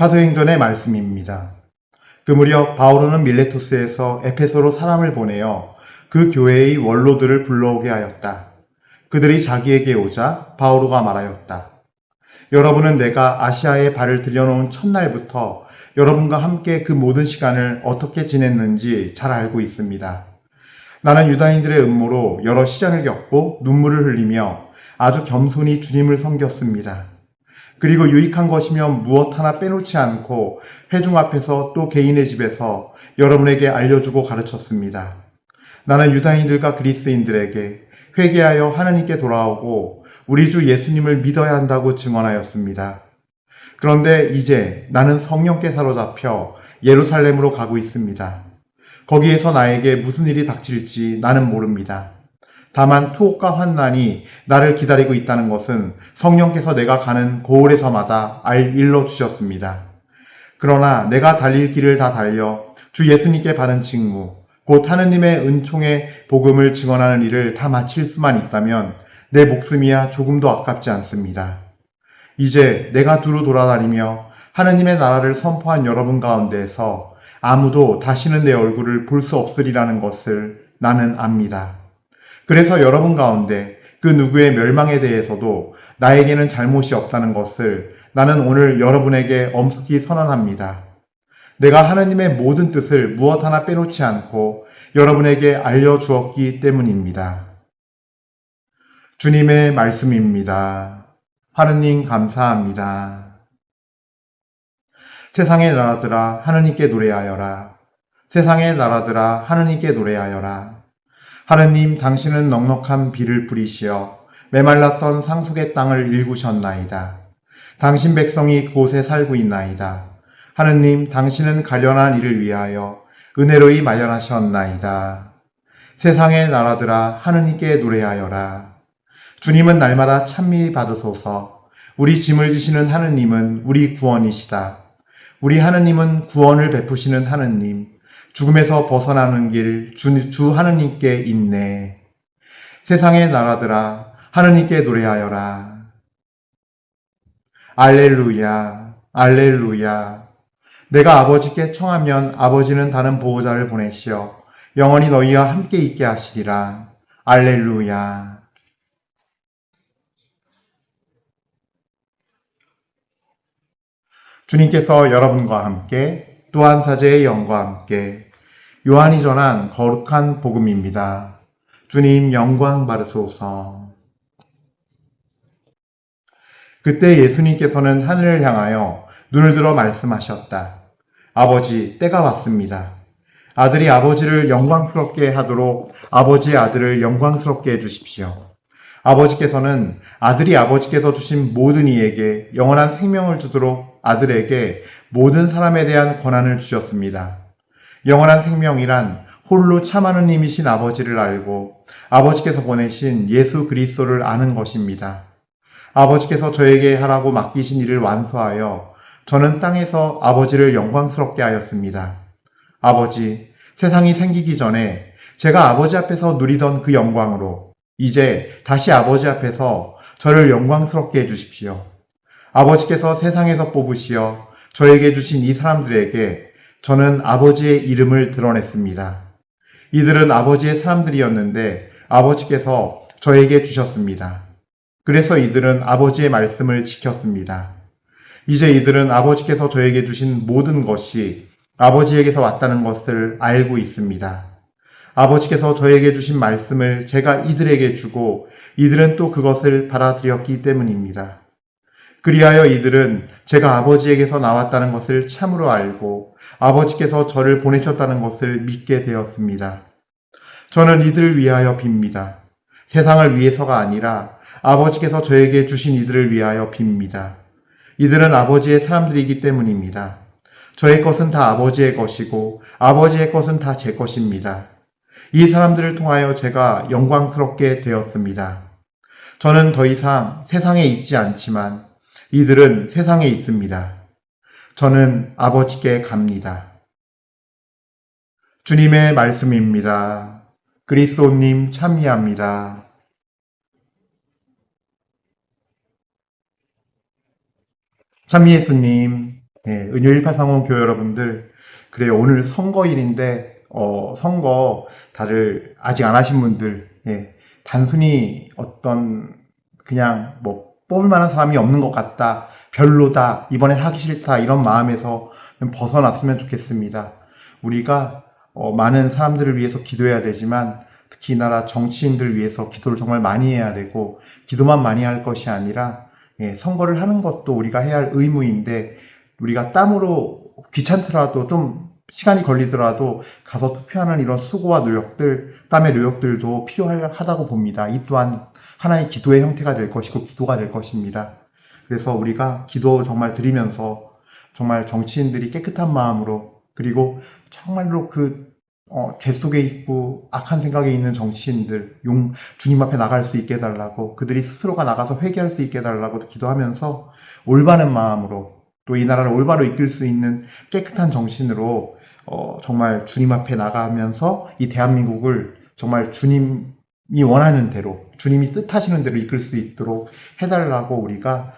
사도행전의 말씀입니다. 그 무렵 바오로는 밀레토스에서 에페소로 사람을 보내어 그 교회의 원로들을 불러오게 하였다. 그들이 자기에게 오자 바오로가 말하였다. 여러분은 내가 아시아에 발을 들여놓은 첫날부터 여러분과 함께 그 모든 시간을 어떻게 지냈는지 잘 알고 있습니다. 나는 유다인들의 음모로 여러 시련을 겪고 눈물을 흘리며 아주 겸손히 주님을 섬겼습니다. 그리고 유익한 것이면 무엇 하나 빼놓지 않고 회중 앞에서 또 개인의 집에서 여러분에게 알려주고 가르쳤습니다. 나는 유다인들과 그리스인들에게 회개하여 하나님께 돌아오고 우리 주 예수님을 믿어야 한다고 증언하였습니다. 그런데 이제 나는 성령께 사로잡혀 예루살렘으로 가고 있습니다. 거기에서 나에게 무슨 일이 닥칠지 나는 모릅니다. 다만 투옥과 환난이 나를 기다리고 있다는 것은 성령께서 내가 가는 고을에서마다 알 일러 주셨습니다. 그러나 내가 달릴 길을 다 달려 주 예수님께 받은 직무, 곧 하느님의 은총의 복음을 증언하는 일을 다 마칠 수만 있다면 내 목숨이야 조금도 아깝지 않습니다. 이제 내가 두루 돌아다니며 하느님의 나라를 선포한 여러분 가운데에서 아무도 다시는 내 얼굴을 볼 수 없으리라는 것을 나는 압니다. 그래서 여러분 가운데 그 누구의 멸망에 대해서도 나에게는 잘못이 없다는 것을 나는 오늘 여러분에게 엄숙히 선언합니다. 내가 하나님의 모든 뜻을 무엇 하나 빼놓지 않고 여러분에게 알려주었기 때문입니다. 주님의 말씀입니다. 하느님 감사합니다. 세상의 나라들아 하느님께 노래하여라. 세상의 나라들아 하느님께 노래하여라. 하느님 당신은 넉넉한 비를 뿌리시어 메말랐던 상속의 땅을 일구셨나이다. 당신 백성이 그곳에 살고 있나이다. 하느님 당신은 가련한 이를 위하여 은혜로이 마련하셨나이다. 세상의 나라들아 하느님께 노래하여라. 주님은 날마다 찬미 받으소서. 우리 짐을 지시는 하느님은 우리 구원이시다. 우리 하느님은 구원을 베푸시는 하느님. 죽음에서 벗어나는 길 주, 주 하느님께 있네. 세상의 나라들아 하느님께 노래하여라. 알렐루야, 알렐루야. 내가 아버지께 청하면 아버지는 다른 보호자를 보내시어 영원히 너희와 함께 있게 하시리라. 알렐루야. 주님께서 여러분과 함께 또한 사제의 영과 함께 요한이 전한 거룩한 복음입니다. 주님 영광 받으소서. 그때 예수님께서는 하늘을 향하여 눈을 들어 말씀하셨다. 아버지, 때가 왔습니다. 아들이 아버지를 영광스럽게 하도록 아버지의 아들을 영광스럽게 해주십시오. 아버지께서는 아들이 아버지께서 주신 모든 이에게 영원한 생명을 주도록 아들에게 모든 사람에 대한 권한을 주셨습니다. 영원한 생명이란 홀로 참 하느님이신 아버지를 알고 아버지께서 보내신 예수 그리스도를 아는 것입니다. 아버지께서 저에게 하라고 맡기신 일을 완수하여 저는 땅에서 아버지를 영광스럽게 하였습니다. 아버지, 세상이 생기기 전에 제가 아버지 앞에서 누리던 그 영광으로 이제 다시 아버지 앞에서 저를 영광스럽게 해주십시오. 아버지께서 세상에서 뽑으시어 저에게 주신 이 사람들에게 저는 아버지의 이름을 드러냈습니다. 이들은 아버지의 사람들이었는데 아버지께서 저에게 주셨습니다. 그래서 이들은 아버지의 말씀을 지켰습니다. 이제 이들은 아버지께서 저에게 주신 모든 것이 아버지에게서 왔다는 것을 알고 있습니다. 아버지께서 저에게 주신 말씀을 제가 이들에게 주고 이들은 또 그것을 받아들였기 때문입니다. 그리하여 이들은 제가 아버지에게서 나왔다는 것을 참으로 알고 아버지께서 저를 보내셨다는 것을 믿게 되었습니다. 저는 이들을 위하여 빕니다. 세상을 위해서가 아니라 아버지께서 저에게 주신 이들을 위하여 빕니다. 이들은 아버지의 사람들이기 때문입니다. 저의 것은 다 아버지의 것이고 아버지의 것은 다 제 것입니다. 이 사람들을 통하여 제가 영광스럽게 되었습니다. 저는 더 이상 세상에 있지 않지만 이들은 세상에 있습니다. 저는 아버지께 갑니다. 주님의 말씀입니다. 그리스도님 참여합니다. 참 예수님, 예, 은요 1830 교회 여러분들, 그래요. 오늘 선거일인데, 어, 선거 다들 아직 안 하신 분들, 예, 단순히 어떤, 그냥 뭐, 뽑을 만한 사람이 없는 것 같다, 별로다, 이번엔 하기 싫다, 이런 마음에서 좀 벗어났으면 좋겠습니다. 우리가, 어, 많은 사람들을 위해서 기도해야 되지만, 특히 이 나라 정치인들 위해서 기도를 정말 많이 해야 되고, 기도만 많이 할 것이 아니라, 예, 선거를 하는 것도 우리가 해야 할 의무인데, 우리가 땀으로 귀찮더라도 좀 시간이 걸리더라도 가서 투표하는 이런 수고와 노력들, 땀의 노력들도 필요하다고 봅니다. 이 또한 하나의 기도의 형태가 될 것이고 기도가 될 것입니다. 그래서 우리가 기도 정말 드리면서 정말 정치인들이 깨끗한 마음으로 그리고 정말로 그 어, 죄 속에 있고 악한 생각에 있는 정치인들 용 주님 앞에 나갈 수 있게 해달라고 그들이 스스로가 나가서 회개할 수 있게 해달라고 기도하면서 올바른 마음으로 또 이 나라를 올바로 이끌 수 있는 깨끗한 정신으로 어, 정말 주님 앞에 나가면서 이 대한민국을 정말 주님이 원하는 대로 주님이 뜻하시는 대로 이끌 수 있도록 해달라고 우리가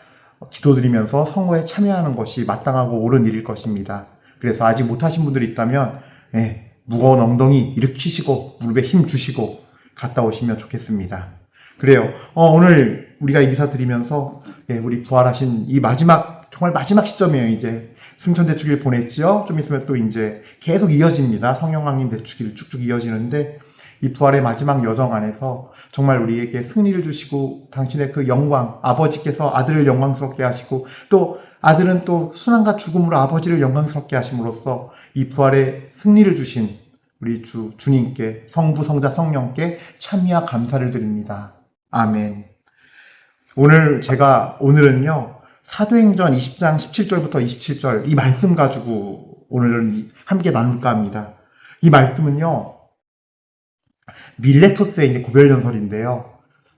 기도드리면서 선거에 참여하는 것이 마땅하고 옳은 일일 것입니다. 그래서 아직 못하신 분들이 있다면 예, 무거운 엉덩이 일으키시고 무릎에 힘 주시고 갔다 오시면 좋겠습니다. 그래요. 어, 오늘 우리가 이 기사 드리면서 예, 우리 부활하신 이 마지막 정말 마지막 시점이에요. 이제 승천 대축일 보냈지요. 좀 있으면 또 이제 계속 이어집니다. 성령 강림 대축일 쭉쭉 이어지는데 이 부활의 마지막 여정 안에서 정말 우리에게 승리를 주시고 당신의 그 영광 아버지께서 아들을 영광스럽게 하시고 또 아들은 또 순환과 죽음으로 아버지를 영광스럽게 하심으로써 이 부활의 승리를 주신 우리 주 주님께 성부 성자 성령께 참미와 감사를 드립니다. 아멘. 오늘 제가 오늘은요 사도행전 20장 17절부터 27절 이 말씀 가지고 오늘 함께 나눌까 합니다. 이 말씀은요 밀레토스의 이제 고별연설인데요.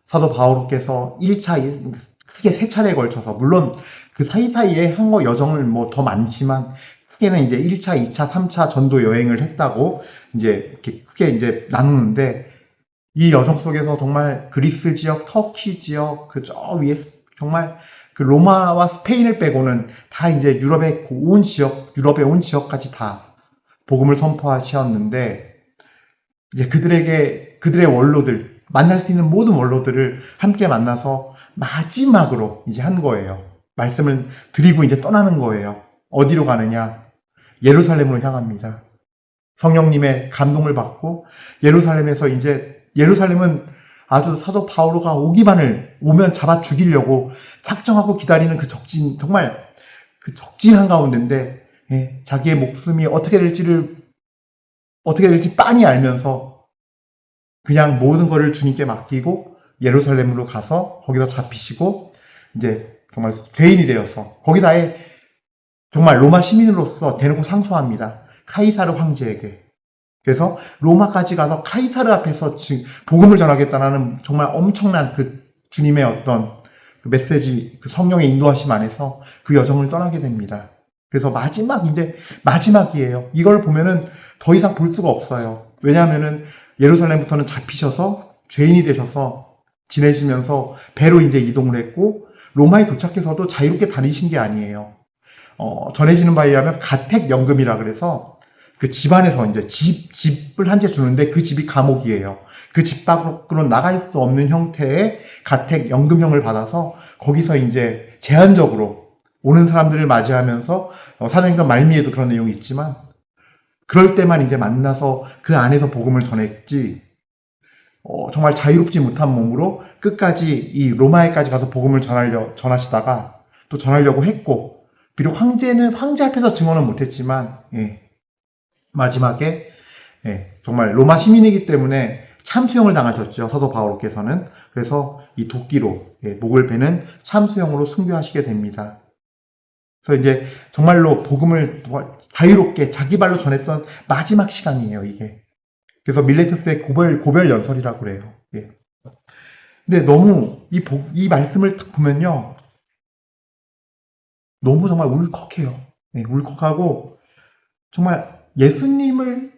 사도 바오로께서 1차 크게 세 차례에 걸쳐서 물론 그 사이사이에 한 거 여정을 뭐 더 많지만 크게는 이제 1차, 2차, 3차 전도 여행을 했다고 이제 이렇게 크게 이제 나누는데 이 여정 속에서 정말 그리스 지역, 터키 지역, 그 저 위에 정말 그 로마와 스페인을 빼고는 다 이제 유럽의 그온 지역, 유럽의 온 지역까지 다 복음을 선포하셨는데 이제 그들에게 그들의 원로들 만날 수 있는 모든 원로들을 함께 만나서 마지막으로 이제 한 거예요. 말씀을 드리고 이제 떠나는 거예요. 어디로 가느냐? 예루살렘으로 향합니다. 성령님의 감동을 받고 예루살렘에서 이제 예루살렘은 아주 사도 바오로가 오기만을 오면 잡아 죽이려고 작정하고 기다리는 그 적진 정말 그 적진 한 가운데인데 예, 자기의 목숨이 어떻게 될지를 어떻게 될지 빤히 알면서 그냥 모든 것을 주님께 맡기고 예루살렘으로 가서 거기서 잡히시고 이제 정말 죄인이 되어서 아예 정말 로마 시민으로서 대놓고 상소합니다. 카이사르 황제에게. 그래서 로마까지 가서 카이사르 앞에서 복음을 전하겠다는 정말 엄청난 그 주님의 어떤 그 메시지, 그 성령의 인도하심 안에서 그 여정을 떠나게 됩니다. 그래서 마지막인데 마지막이에요. 이걸 보면은 더 이상 볼 수가 없어요. 왜냐하면은 예루살렘부터는 잡히셔서 죄인이 되셔서 지내시면서 배로 이제 이동을 했고 로마에 도착해서도 자유롭게 다니신 게 아니에요. 어, 전해지는 바에 의하면 가택연금이라 그래서 그 집안에서 이제 집, 집을 한 채 주는데 그 집이 감옥이에요. 그 집 밖으로 나갈 수 없는 형태의 가택 연금형을 받아서 거기서 이제 제한적으로 오는 사람들을 맞이하면서 어, 사도행전 말미에도 그런 내용이 있지만 그럴 때만 이제 만나서 그 안에서 복음을 전했지 어, 정말 자유롭지 못한 몸으로 끝까지 이 로마에까지 가서 복음을 전하려 전하시다가 또 전하려고 했고 비록 황제는 황제 앞에서 증언은 못했지만 예, 마지막에 예, 정말 로마 시민이기 때문에 참수형을 당하셨죠 사도 바오로께서는 그래서 이 도끼로 예, 목을 베는 참수형으로 순교하시게 됩니다. 그래서 이제 정말로 복음을 자유롭게 자기 발로 전했던 마지막 시간이에요 이게. 그래서 밀레투스의 고별 고별 연설이라고 그래요. 예. 근데 너무 이, 복, 이 말씀을 보면요. 너무 정말 울컥해요. 네, 울컥하고 정말 예수님을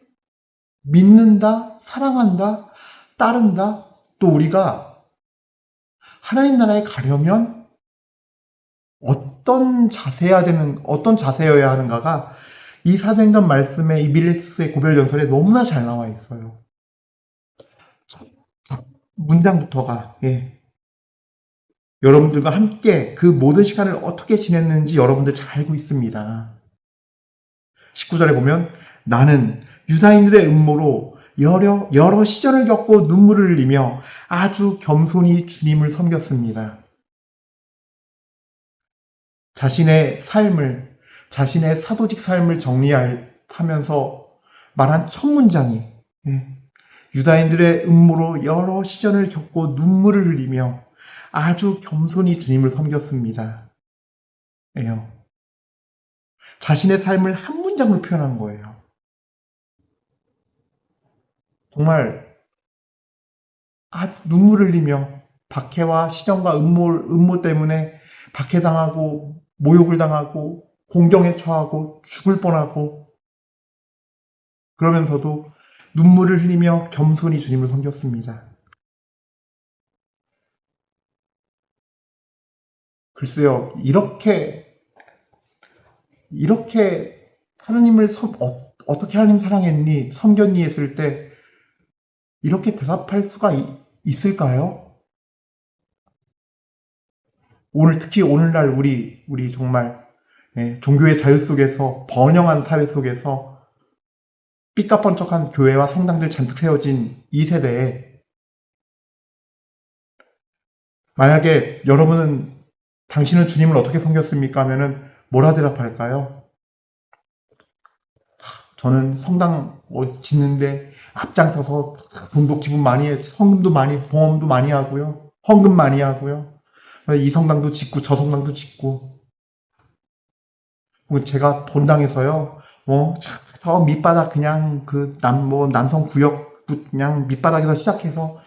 믿는다, 사랑한다, 따른다. 또 우리가 하나님 나라에 가려면 어, 어떤 자세야 되는, 어떤 자세여야 하는가가 이 사도행전 말씀에 이 밀레투스의 고별 연설에 너무나 잘 나와 있어요. 문장부터가, 예. 여러분들과 함께 그 모든 시간을 어떻게 지냈는지 여러분들 잘 알고 있습니다. 19절에 보면 나는 유다인들의 음모로 여러, 여러 시절을 겪고 눈물을 흘리며 아주 겸손히 주님을 섬겼습니다. 자신의 삶을, 자신의 사도직 삶을 정리하면서 말한 첫 문장이 예, 유다인들의 음모로 여러 시전을 겪고 눈물을 흘리며 아주 겸손히 주님을 섬겼습니다. 예요. 자신의 삶을 한 문장으로 표현한 거예요. 정말 아, 눈물 을 흘리며 박해와 시련과 음모, 음모 때문에 박해당하고 모욕을 당하고 공경에 처하고 죽을 뻔하고 그러면서도 눈물을 흘리며 겸손히 주님을 섬겼습니다. 글쎄요, 이렇게, 이렇게 하나님을 섬, 어, 어떻게 하나님 사랑했니? 섬겼니? 했을 때, 이렇게 대답할 수가 이- 있을까요? 오늘, 특히 오늘날 우리, 우리 정말, 예, 종교의 자유 속에서, 번영한 사회 속에서, 삐까뻔쩍한 교회와 성당들 잔뜩 세워진 이 세대에, 만약에 여러분은 당신은 주님을 어떻게 섬겼습니까? 하면은 뭐라 대답할까요? 저는 성당 어, 짓는데 앞장서서 돈도 기분 많이 해, 성금도 많이, 보험도 많이 하고요. 헌금 많이 하고요. 이 성당도 짓고 저 성당도 짓고. 그리고 제가 본당에서요, 뭐, 저 밑바닥 그냥 그 남, 뭐, 남성 구역 그냥 밑바닥에서 시작해서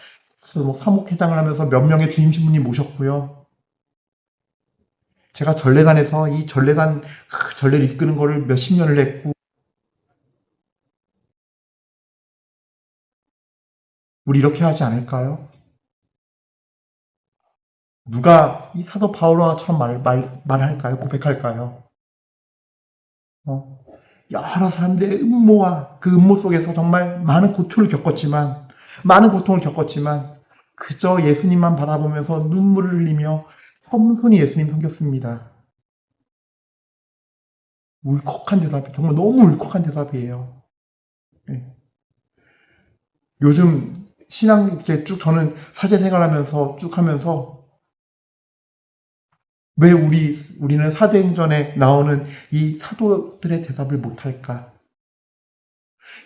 뭐 사목회장을 하면서 몇 명의 주임 신부님 모셨고요. 제가 전례단에서 이 전례단 그 전례를 이끄는 거를 몇십 년을 했고 우리 이렇게 하지 않을까요? 누가 이 사도 바울처럼 말, 말, 말할까요? 고백할까요? 어? 여러 사람들의 음모와 그 음모 속에서 정말 많은 고초를 겪었지만, 많은 고통을 겪었지만, 그저 예수님만 바라보면서 눈물을 흘리며 겸손히 예수님 섬겼습니다. 울컥한 대답이, 정말 너무 울컥한 대답이에요. 예. 요즘 신앙 이제 쭉 저는 사제 생활하면서 쭉 하면서 왜 우리 우리는 사도행전에 나오는 이 사도들의 대답을 못할까?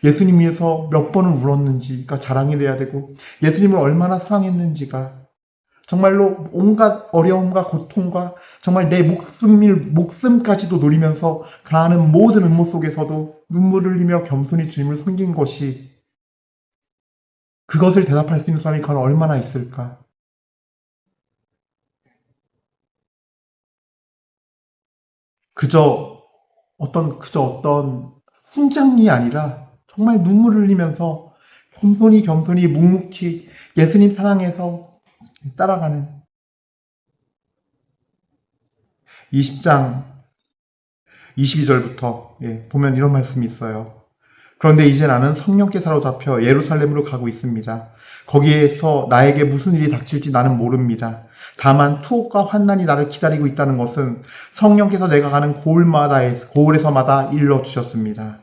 예수님 위해서 몇 번을 울었는지가 자랑이 돼야 되고 예수님을 얼마나 사랑했는지가 정말로 온갖 어려움과 고통과 정말 내 목숨일 목숨까지도 노리면서 가하는 모든 음모 속에서도 눈물을 흘리며 겸손히 주님을 섬긴 것이 그것을 대답할 수 있는 사람이 과연 얼마나 있을까? 그저 어떤 그저 어떤 훈장이 아니라 정말 눈물을 흘리면서 겸손히 겸손히 묵묵히 예수님 사랑해서 따라가는 20장 22절부터 예, 보면 이런 말씀이 있어요. 그런데 이제 나는 성령께 사로잡혀 예루살렘으로 가고 있습니다. 거기에서 나에게 무슨 일이 닥칠지 나는 모릅니다. 다만 투옥과 환난이 나를 기다리고 있다는 것은 성령께서 내가 가는 고을마다 고을에서마다 일러 주셨습니다.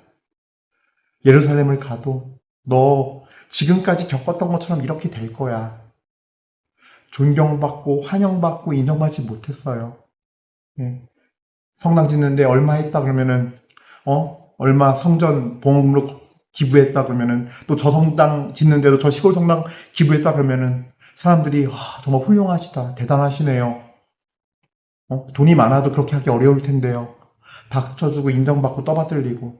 예루살렘을 가도 너 지금까지 겪었던 것처럼 이렇게 될 거야. 존경받고 환영받고 인정받지 못했어요. 예. 성당 짓는데 얼마 했다 그러면은 어 얼마 성전 봉헌금으로 기부했다 그러면은 또 저 성당 짓는데도 저 시골 성당 기부했다 그러면은 사람들이 와, 정말 훌륭하시다 대단하시네요. 어? 돈이 많아도 그렇게 하기 어려울 텐데요. 박수 쳐주고 인정받고 떠받들리고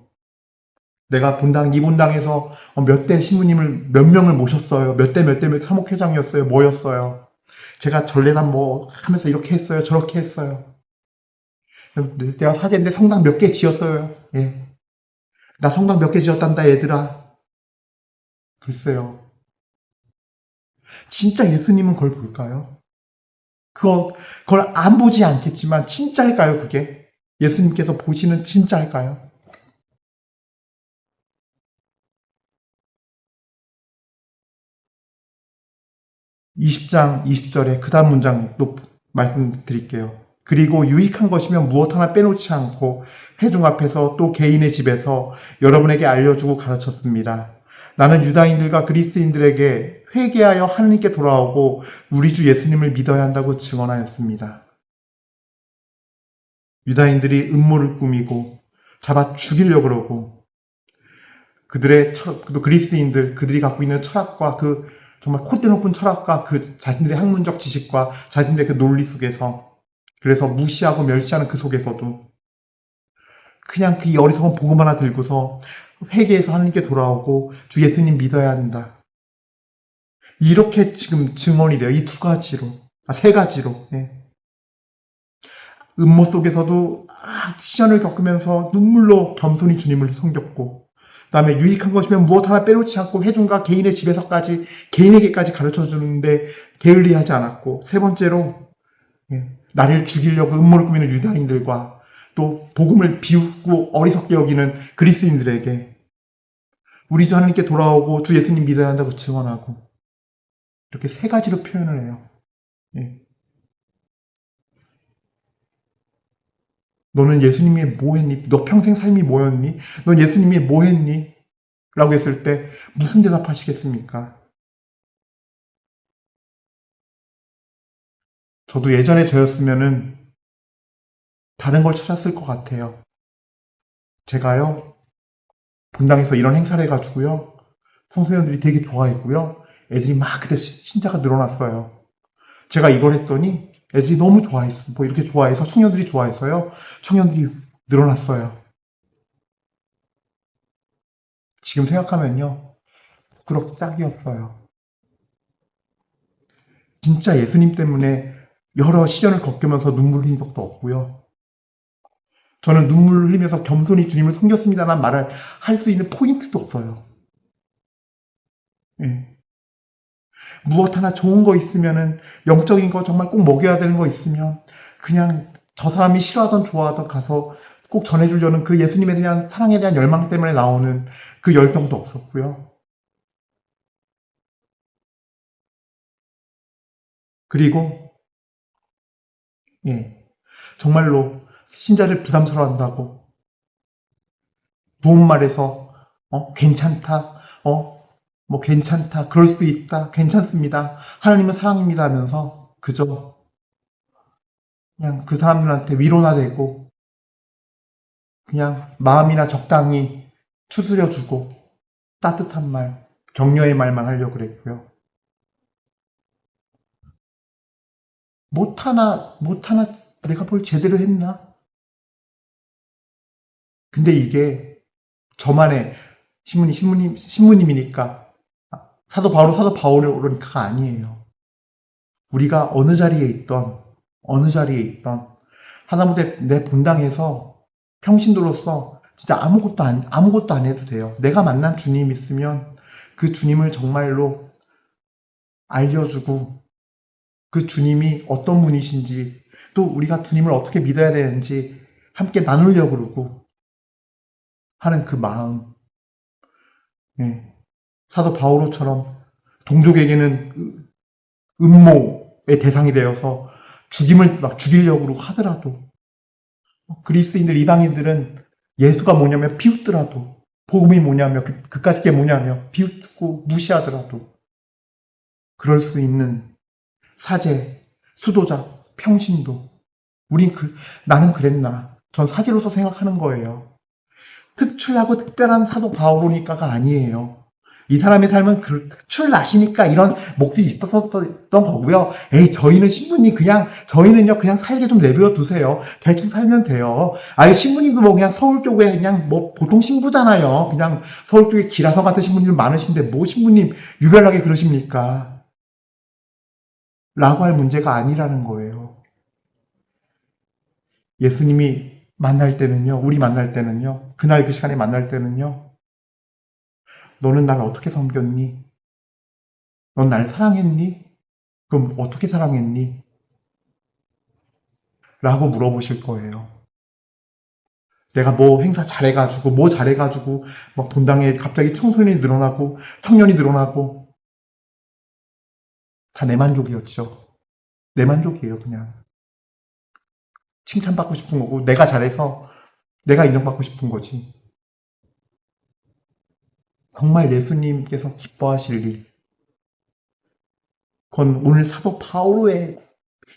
내가 본당 이 본당에서 어, 몇대 신부님을 몇 명을 모셨어요. 몇 대 몇 대 몇 사목회장이었어요. 뭐였어요. 제가 전례단 뭐 하면서 이렇게 했어요. 저렇게 했어요. 내가 사제인데 성당 몇 개 지었어요. 예. 나 성당 몇 개 지었단다, 얘들아. 글쎄요. 진짜 예수님은 그걸 볼까요? 그거, 그걸 안 보지 않겠지만, 진짜일까요, 그게? 예수님께서 보시는 진짜일까요? 20장 20절에 그 다음 문장도 말씀드릴게요. 그리고 유익한 것이면 무엇 하나 빼놓지 않고 회중 앞에서 또 개인의 집에서 여러분에게 알려주고 가르쳤습니다. 나는 유다인들과 그리스인들에게 회개하여 하나님께 돌아오고 우리 주 예수님을 믿어야 한다고 증언하였습니다. 유다인들이 음모를 꾸미고 잡아 죽이려고 그러고 그들의 철, 또 그리스인들 그들이 갖고 있는 철학과 그 정말 콧대 높은 철학과 그 자신들의 학문적 지식과 자신들의 그 논리 속에서 그래서 무시하고 멸시하는 그 속에서도 그냥 그 어리석은 복음 하나 들고서 회개해서 하나님께 돌아오고 주 예수님 믿어야 한다. 이렇게 지금 증언이 돼요. 이 두 가지로. 아, 세 가지로. 예. 음모 속에서도 아, 시련을 겪으면서 눈물로 겸손히 주님을 섬겼고 그 다음에 유익한 것이면 무엇 하나 빼놓지 않고 회중과 개인의 집에서까지 개인에게까지 가르쳐 주는데 게을리하지 않았고 세 번째로 예, 나를 죽이려고 음모를 꾸미는 유다인들과 또 복음을 비웃고 어리석게 여기는 그리스인들에게 우리 주 하나님께 돌아오고 주 예수님 믿어야 한다고 증언하고 이렇게 세 가지로 표현을 해요. 예. 너는 예수님이 뭐 했니? 너 평생 삶이 뭐였니? 넌 예수님이 뭐 했니? 라고 했을 때 무슨 대답하시겠습니까? 저도 예전에 저였으면은 다른 걸 찾았을 것 같아요. 제가요, 분당에서 이런 행사를 해가지고요, 청소년들이 되게 좋아했고요, 애들이 막 그때 시- 신자가 늘어났어요. 제가 이걸 했더니 애들이 너무 좋아했어. 뭐 이렇게 좋아해서 청년들이 좋아해서요. 청년들이 늘어났어요. 지금 생각하면요. 부끄럽 짝이었어요. 진짜 예수님 때문에 여러 시련을 겪으면서 눈물 흘린 적도 없고요. 저는 눈물을 흘리면서 겸손히 주님을 섬겼습니다라는 말을 할 수 있는 포인트도 없어요. 예. 무엇 하나 좋은 거 있으면은 영적인 거 정말 꼭 먹여야 되는 거 있으면 그냥 저 사람이 싫어하던 좋아하던 가서 꼭 전해주려는 그 예수님에 대한 사랑에 대한 열망 때문에 나오는 그 열정도 없었고요. 그리고 예 정말로 신자를 부담스러워한다고 좋은 말에서 어 괜찮다 어 뭐 괜찮다, 그럴 수 있다, 괜찮습니다. 하나님은 사랑입니다 하면서 그저 그냥 그 사람들한테 위로나 되고 그냥 마음이나 적당히 추스려 주고 따뜻한 말, 격려의 말만 하려고 그랬고요. 못 하나, 못 하나 내가 뭘 제대로 했나? 근데 이게 저만의 신부님, 신부님, 신부님이니까 사도 바울, 사도 바울이니까가 아니에요. 우리가 어느 자리에 있던, 어느 자리에 있던, 하다못해 내 본당에서 평신도로서 진짜 아무것도 안, 아무것도 안 해도 돼요. 내가 만난 주님 있으면 그 주님을 정말로 알려주고 그 주님이 어떤 분이신지 또 우리가 주님을 어떻게 믿어야 되는지 함께 나누려고 그러고 하는 그 마음. 예. 사도 바오로처럼 동족에게는 음모의 대상이 되어서 죽임을 막 죽이려고 하더라도 그리스인들 이방인들은 예수가 뭐냐면 비웃더라도 복음이 뭐냐며 그- 그까짓 게 뭐냐며 비웃고 무시하더라도 그럴 수 있는 사제, 수도자, 평신도 우린 그 나는 그랬나 전 사제로서 생각하는 거예요. 특출하고 특별한 사도 바오로니까가 아니에요. 이 사람의 삶은 그 특출나시니까 이런 목적이 있었던 거고요. 에이, 저희는 신부님 그냥, 저희는요, 그냥 살게 좀 내버려 두세요. 대충 살면 돼요. 아예 신부님도 뭐 그냥 서울 쪽에 그냥 뭐 보통 신부잖아요. 그냥 서울 쪽에 기라성 같은 신부님 많으신데 뭐 신부님 유별나게 그러십니까? 라고 할 문제가 아니라는 거예요. 예수님이 만날 때는요, 우리 만날 때는요, 그날 그 시간에 만날 때는요, 너는 날 어떻게 섬겼니? 넌 날 사랑했니? 그럼 어떻게 사랑했니? 라고 물어보실 거예요. 내가 뭐 행사 잘해가지고, 뭐 잘해가지고, 막 본당에 갑자기 청소년이 늘어나고, 청년이 늘어나고, 다 내 만족이었죠. 내 만족이에요, 그냥. 칭찬받고 싶은 거고, 내가 잘해서 내가 인정받고 싶은 거지. 정말 예수님께서 기뻐하실 일. 그건 오늘 사도 바오로의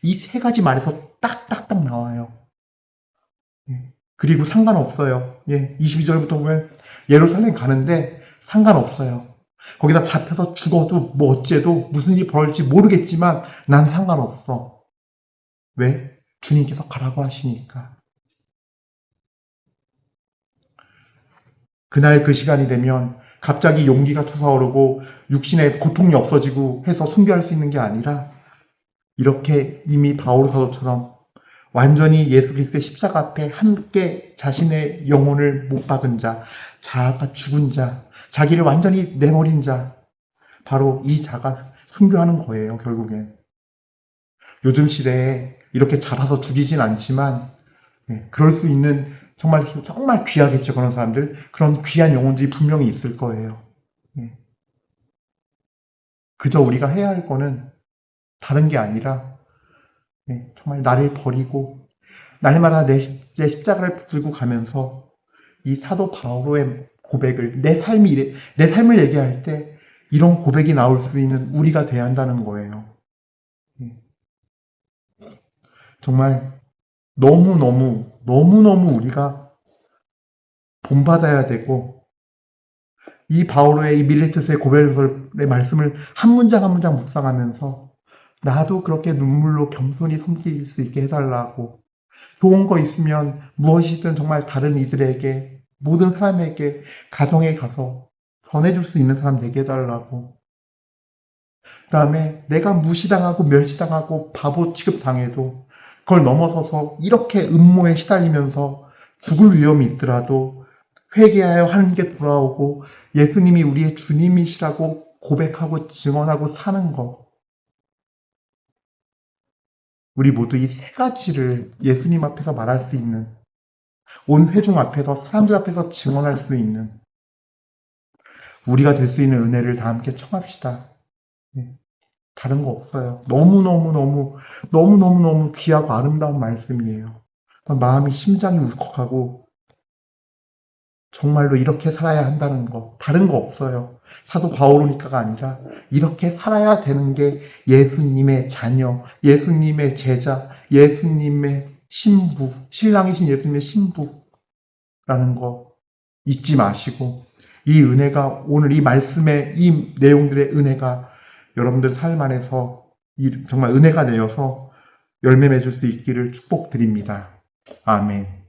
이 세 가지 말에서 딱딱딱 나와요. 예. 그리고 상관없어요. 예. 22절부터 보면 예루살렘 가는데 상관없어요. 거기다 잡혀서 죽어도 뭐 어째도 무슨 일이 벌어질지 모르겠지만 난 상관없어. 왜? 주님께서 가라고 하시니까. 그날 그 시간이 되면 갑자기 용기가 솟아오르고 육신의 고통이 없어지고 해서 순교할 수 있는 게 아니라 이렇게 이미 바오로 사도처럼 완전히 예수 그리스도의 십자가 앞에 함께 자신의 영혼을 못 박은 자, 자아가 죽은 자, 자기를 완전히 내버린 자, 바로 이 자가 순교하는 거예요, 결국엔. 요즘 시대에 이렇게 잡아서 죽이진 않지만, 예, 그럴 수 있는 정말, 정말 귀하겠죠, 그런 사람들. 그런 귀한 영혼들이 분명히 있을 거예요. 예. 그저 우리가 해야 할 거는 다른 게 아니라, 예, 정말 나를 버리고, 날마다 내, 십- 내 십자가를 들고 가면서 이 사도 바오로의 고백을, 내 삶이, 이래- 내 삶을 얘기할 때 이런 고백이 나올 수 있는 우리가 돼야 한다는 거예요. 예. 정말 너무너무, 너무너무 우리가 본받아야 되고, 이 바오로의 이 밀레투스의 고백의 말씀을 한 문장 한 문장 묵상하면서 나도 그렇게 눈물로 겸손히 섬길 수 있게 해달라고 좋은 거 있으면 무엇이든 정말 다른 이들에게 모든 사람에게 가정에 가서 전해줄 수 있는 사람 되게 해달라고 그 다음에 내가 무시당하고 멸시당하고 바보 취급당해도 그걸 넘어서서 이렇게 음모에 시달리면서 죽을 위험이 있더라도 회개하여 하는 게 돌아오고 예수님이 우리의 주님이시라고 고백하고 증언하고 사는 것. 우리 모두 이 세 가지를 예수님 앞에서 말할 수 있는, 온 회중 앞에서, 사람들 앞에서 증언할 수 있는, 우리가 될 수 있는 은혜를 다 함께 청합시다. 예. 다른 거 없어요. 너무너무너무, 너무너무너무 귀하고 아름다운 말씀이에요. 마음이, 심장이 울컥하고, 정말로 이렇게 살아야 한다는 거, 다른 거 없어요. 사도 바오로니까가 아니라, 이렇게 살아야 되는 게 예수님의 자녀, 예수님의 제자, 예수님의 신부, 신랑이신 예수님의 신부라는 거 잊지 마시고, 이 은혜가, 오늘 이 말씀의 이 내용들의 은혜가 여러분들 삶 안에서 이 정말 은혜가 되어서 열매 맺을 수 있기를 축복드립니다. 아멘.